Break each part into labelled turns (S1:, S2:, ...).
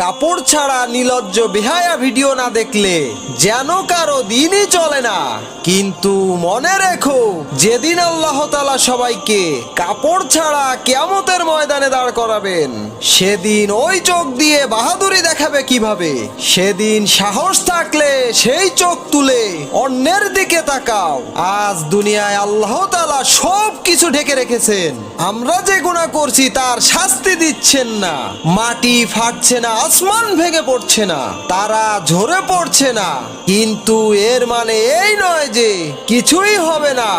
S1: কাপড় ছাড়া নিলজ্জ বেহায়া ভিডিও না দেখলে যেন কারও দিনই চলে না। কিন্তু মনে রেখো, যেদিন আল্লাহ তালা সবাইকে কাপড় ছাড়া কেয়ামতের ময়দানে দাঁড় করাবেন, সেদিন ওই চোখ দিয়ে বাহাদুরি দেখাবে কীভাবে? সেদিন সাহস থাকলে সেই চোখ তুলে অন্যের দিকে তাকাও। আজ দুনিয়ায় আল্লাহ তালা সব কিছু ঢেকে রেখেছেন। আমরা যে গুণা করছি তার শাস্তি দিচ্ছেন না। মাটি ফাটছে না আসমান ভেঙে পড়ছে না, তারা ঝরে পড়ছে না। কিন্তু এর মানে এই নয় যে কিছুই হবে না।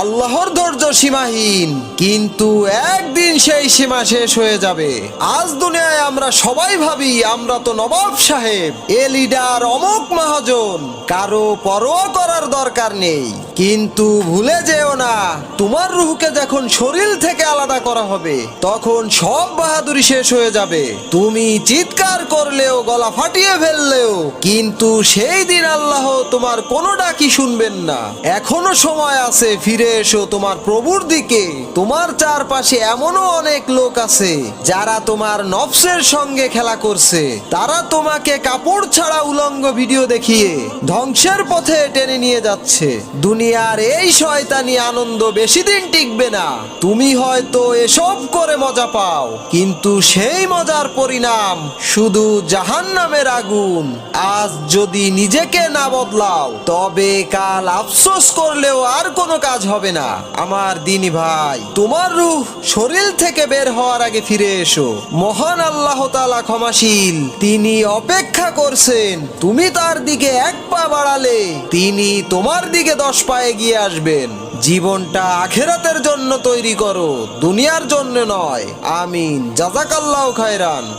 S1: আল্লাহর ধৈর্য সীমাহীন, কিন্তু একদিন সেই সীমা শেষ হয়ে যাবে। আজ দুনিয়ায় আমরা সবাই ভাবি, আমরা তো নবাব সাহেব, এ লিডার অমুক মহাজন, কারও পরোয়া করার দরকার নেই। কিন্তু ভুলে যেও না, তোমার রুহকে যখন শরীর থেকে আলাদা করা হবে, তখন সব বাহাদুরি শেষ হয়ে যাবে। তুমি চিৎকার করলেও, গলা ফাটিয়ে ফেললেও, কিন্তু সেই দিন আল্লাহ তোমার কোনো ডাকি শুনবেন না। এখনও সময় আছে, ফিরে এসো তোমার প্রভুর দিকে। তোমার চারপাশে এমনও অনেক লোক আছে, যারা তোমার নফসের সঙ্গে খেলা করছে। তারা তোমাকে কাপড় ছাড়া উলঙ্গ ভিডিও দেখিয়ে ধ্বংসের পথে টেনে নিয়ে যাচ্ছে। দুনিয়ার এই শয়তানি আনন্দ বেশি দিন টিকবে না। তুমি হয়তো এসব করে মজা পাও, কিন্তু সেই মজার পরিণাম শুধু জাহান্নামের আগুন। আজ যদি নিজেকে না বদলাও, তবে কাল আফসোস করলেও আর কোনো কাজ হবে না। আমার দিনী ভাই, তোমার রূহ শরীর থেকে বের হওয়ার আগে ফিরে এসো। মহান আল্লাহ তালা ক্ষমাশীল, তিনি অপেক্ষা করছেন, তুমি তার দিকে এক পা বাড়ালে, তিনি তোমার দিকে দশ পায়ে গিয়ে আসবেন। জীবনটা আখেরাতের জন্য তৈরি করো, দুনিয়ার জন্য নয়। আমিন। জাজাকাল্লাহ খায়রান।